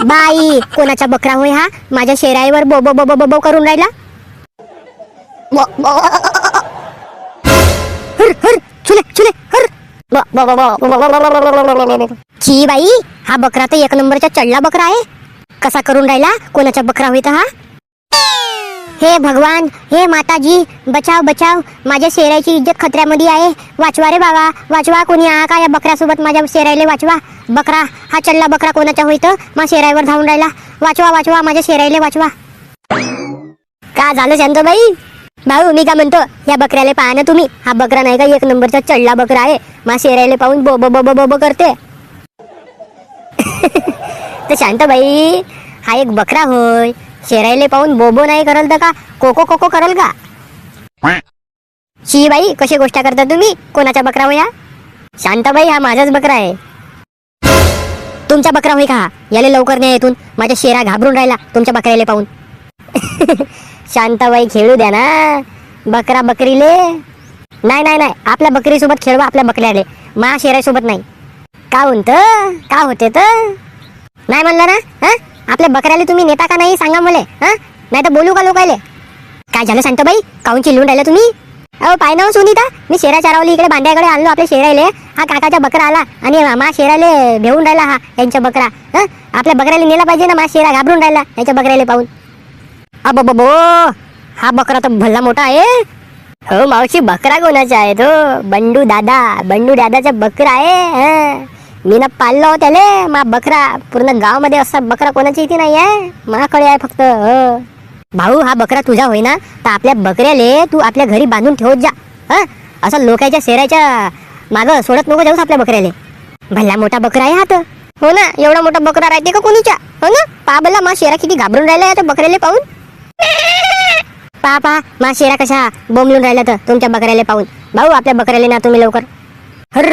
बाई कोणाचा बकरा होय हा माझ्या शेराईवर बोबो बो बो करून राहिला हर चुले चुले बाई हा बकरा तर एक नंबरचा चढला बकरा आहे कसा करून राहिला कोणाचा बकरा होईत हा हे भगवान हे माताजी बचाव बचाव. माझ्या शेराची इज्जत खतऱ्यामध्ये आहे. वाचवा रे बाबा वाचवा. कोणी आ का या बकऱ्यासोबत माझ्या शेरायले वाचवा? बकरा हा चल्ला बकरा कोणाचा होईत? मा शेराईवर धावून राहिला. वाचवा वाचवा. माझ्या शेराईले वाचवा. का झालं शांतबाई? भाऊ मी का म्हणतो या बकऱ्याला पाहा ना तुम्ही. हा बकरा नाही का एक नंबरचा चढला बकरा आहे. मा शेरायले पाहून बोब बोब बोब करते. तर शांतबाई हा एक बकरा होय. शेरायले पाहून बोबो नाही करल तर का? कोको कोको करल का? शी बाई कशी गोष्ट करता तुम्ही? कोणाचा बकरा होया शांताबाई हा माझाच बकरा आहे. तुमचा बकरा होई का हा? याले लवकर नाही येथून माझ्या शेरा घाबरून राहिला तुमच्या बकऱ्याले पाहून. शांताबाई खेळू द्या ना. बकरा बकरीले. नाही नाही नाही. आपल्या बकरीसोबत खेळवा आपल्या बकऱ्याले. मा शेरासोबत नाही. का म्हणतं? का होते तर? नाही म्हणलं ना? हा? आपल्या बकऱ्याला तुम्ही नेता का नाही सांगा मला हा? नाही तर बोलू का लोकायले? काय झालं सांगतो बाई? काहून चिल्लून राहिलं तुम्ही? अहो पाय ना हो, सुनीता. मी शेरा चारावली इकडे भांड्याकडे आणलो आपल्या शेरायले. हा काकाचा बकरा आला आणि मा शेराले भेऊन राहिला हा यांच्या बकरा हा? आपल्या बकऱ्याला नेला पाहिजे ना मा शेरा घाबरून राहिला यांच्या बकऱ्याला पाहून. अबो बो. हा बकरा तर भल्ला मोठा आहे. हो मावशी बकरा कोणाचा आहे तो? बंडू दादा बंडू दादाचा बकरा आहे हा? मी ना पाळलो त्याले मा बकरा पूर्ण गावामध्ये असा बकरा कोणाची इथे नाही आहे माकडे आहे फक्त हो. भाऊ हा बकरा तुझा होईना तर आपल्या बकऱ्याले तू आपल्या घरी बांधून ठेवत जा असं लोकांच्या शेराच्या मागं सोडत नको जाऊस आपल्या बकऱ्याले. भल्ला मोठा बकरा आहे हा तर. हो ना एवढा मोठा बकरा राहते का कोणीच्या? हो ना पा बल्ला मा शेरा किती घाबरून राहिला या बकऱ्याला पाहून. पा पा मा शेरा कशा बोंबलून राहिला तर तुमच्या बकऱ्याला पाहून. भाऊ आपल्या बकऱ्याला ना तुम्ही लवकर. हर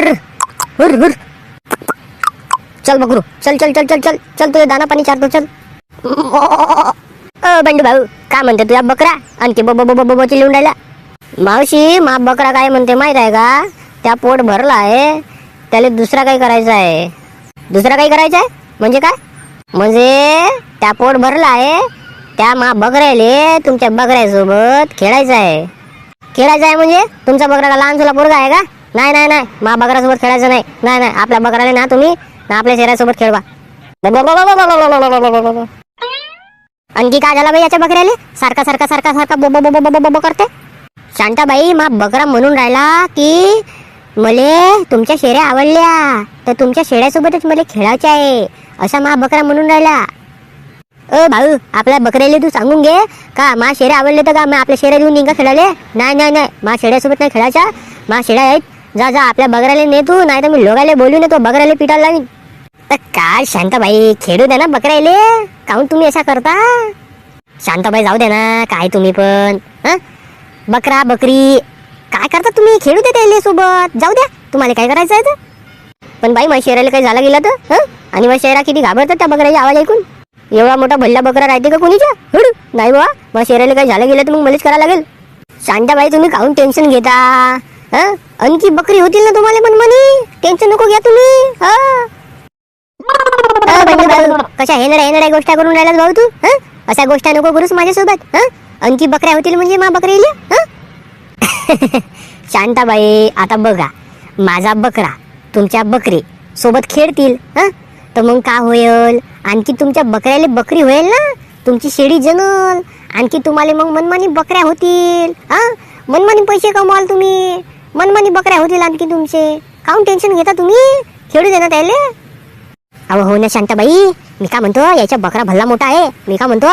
हुर हुर चल बकरू चल चल चल चल चल. चल तुझे दाना पाणी चारतो चल. अ बंडू भाऊ काय म्हणते तुझ्या बकरा? आणखी बो बो बो बो राहिला. मावशी मा बकरा काय म्हणते माहीत आहे का? त्या पोट भरला आहे. त्याला दुसरा काही करायचा आहे? दुसरा काही करायचं आहे? म्हणजे काय? म्हणजे त्या पोट भरला आहे. त्या मा बकऱ्याले तुमच्या बकऱ्यासोबत खेळायचं आहे. खेळायचं आहे म्हणजे? तुमचा बकरा का लहान तुला पोरगा आहे का? नाही नाही नाही. मा बकऱ्यासोबत खेळायचं नाही. नाही नाही. आपल्या बकऱ्याला ना तुम्ही आपल्या शहरासोबत खेळवा आणखी काय झाला बाई याच्या बकऱ्याले सारखा सारखा सारखा सारखा बोबो बोबो बोबो बोबो करते शांताबाई मा बकरा म्हणून राहिला की मले तुमच्या शेऱ्या आवडल्या तर तुमच्या शेळ्यासोबतच मला खेळायचे आहे असा मा बकरा म्हणून राहिला अ भाऊ आपल्या बकऱ्याला तू सांगून घे का मा शेऱ्या आवडले तर का मग आपल्या शेऱ्या देऊन निघा खेळाले नाही नाही नाही मा शेड्यासोबत नाही खेळायचा मा शेळ्या आहेत जा जा आपल्या बकऱ्याला ने तू नाही तर मी लोकायला बोलू ना तो बकऱ्याला पिटायला लावीन काय शांताबाई खेळू दे ना बकऱ्याले. काहून तुम्ही असा करता? शांताबाई जाऊ दे ना काय तुम्ही पण. हा? बकरा बकरी काय करता तुम्ही? खेळू दे त्याले सोबत. जाऊ द्या तुम्हाला काय करायचं आहे तर? पण बाई माझ्या शहराला काही झालं गेलं तर? हं? आणि माझ्या शहरा किती घाबरतात त्या बकऱ्याची आवाज ऐकून? एवढा मोठा भल्ला बकरा राहते का कोणीच्या? हुड नाही बाबा मग शहराला काही झालं गेलं तर मग मलाच करावं लागेल. शांताबाई तुम्ही काहून टेन्शन घेता? हं? आणखी बकरी होतील ना तुम्हाला पण म्हणे टेन्शन नको घ्या तुम्ही हा? कशा हेनड्या हेनड्या गोष्टी करून राहिला भाऊ तू हं? अशा गोष्टी नको करूस माझ्यासोबत हं? आणखी बकऱ्या होतील म्हणजे मा बकरी येईल शांताबाई आता बघा माझा बकरा तुमच्या बकरी सोबत खेळतील हं? तर मग का होईल आणखी तुमच्या बकऱ्याला बकरी होईल ना? तुमची शेळी जनल आणखी तुम्हाला मग मनमानी बकऱ्या होतील हा? मनमानी पैसे कमवाल तुम्ही मनमानी बकऱ्या होतील आणखी तुमचे. काहून टेन्शन घेता तुम्ही? खेळू दे ना त्याले. अहो हो ना शांताबाई. मी का म्हणतो याच्या बकरा भल्ला मोठा आहे. मी का म्हणतो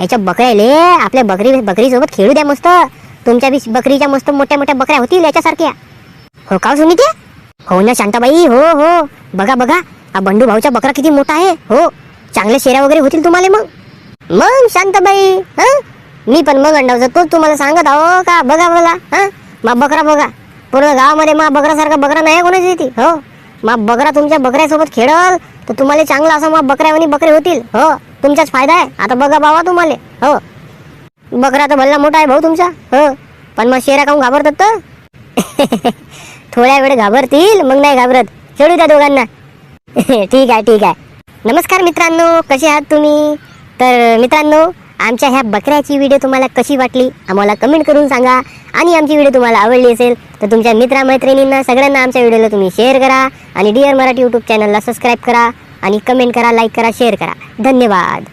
याच्या बकऱ्याले आपल्या बकरी बकरीसोबत खेळू द्या मस्त. तुमच्या बी बकरीच्या मस्त मोठ्या मोठ्या बकऱ्या होतील याच्यासारख्या. हो का हो, सुनी ते हो ना शांताबाई हो हो. बघा बघा. हा बंडू भाऊचा बकरा किती मोठा आहे. हो. चांगल्या शेऱ्या वगैरे होतील तुम्हाला मग. मग शांताबाई हं? मी पण मग अंडावचा तोच तुम्हाला सांगत आहो. का? बघा मला हा? मा बकरा बघा. पूर्ण गावामध्ये मा बकरासारखा बकरा नाही कोणाची ती हो. मा बकरा तुमच्या बकऱ्यासोबत खेळल. तर तुम्हाला चांगला असा मग बकऱ्यावानी बकरे होतील? हो तुमचाच फायदा आहे. आता बघा भावा तुम्हाला. हो. बकरा तर भल्ला मोठा आहे भाऊ तुमचा. हो. पण मग शेरा काहून घाबरतात तर? थोड्या वेळ घाबरतील मग नाही घाबरत. खेळू द्या दोघांना. ठीक आहे ठीक आहे. नमस्कार मित्रांनो कसे आहात तुम्ही? तर मित्रांनो आमच्या ह्या बकऱ्याची व्हिडिओ तुम्हाला कशी वाटली आम्हाला कमेंट करून सांगा. आणि आमची व्हिडिओ तुम्हाला आवडली असेल तर तुमच्या मित्रामैत्रिणींना सगळ्यांना आमच्या व्हिडिओला तुम्ही शेअर करा. आणि डिअर मराठी यूट्यूब चॅनलला सबस्क्राईब करा. आणि कमेंट करा लाईक करा शेअर करा. धन्यवाद.